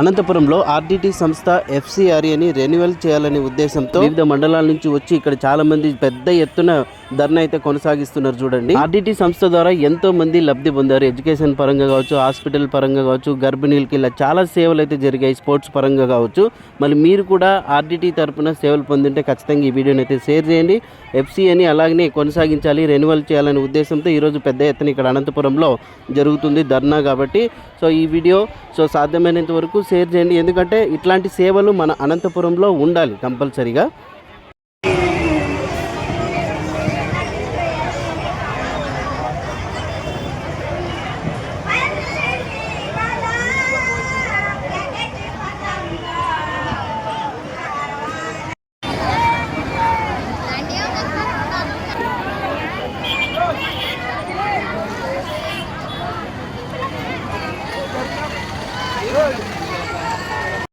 అనంతపురంలో ఆర్డిటి సంస్థ ఎఫ్సిఆర్ఏని రెన్యువల్ చేయాలనే ఉద్దేశంతో వివిధ మండలాల నుంచి వచ్చి ఇక్కడ చాలా మంది పెద్ద ఎత్తున ధర్నా అయితే కొనసాగిస్తున్నారు చూడండి. ఆర్డిటి సంస్థ ద్వారా ఎంతో మంది లబ్ధి పొందారు. ఎడ్యుకేషన్ పరంగా కావచ్చు హాస్పిటల్ పరంగా కావచ్చు గర్భిణీలకి ఇలా చాలా సేవలు అయితే జరిగాయి. స్పోర్ట్స్ పరంగా కావచ్చు. మళ్ళీ మీరు కూడా ఆర్డిటి తరపున సేవలు పొందింటే ఖచ్చితంగా ఈ వీడియోని అయితే షేర్ చేయండి. ఎఫ్సిఏని అలాగనే కొనసాగించాలి రెన్యువల్ చేయాలనే ఉద్దేశంతో ఈరోజు పెద్ద ఎత్తున ఇక్కడ అనంతపురంలో జరుగుతుంది ధర్నా కాబట్టి. సో ఈ వీడియో సో సాధ్యమైనంత వరకు షేర్ చేయండి. ఎందుకంటే ఇట్లాంటి సేవలు మన అనంతపురంలో ఉండాలి కంపల్సరీగా. good.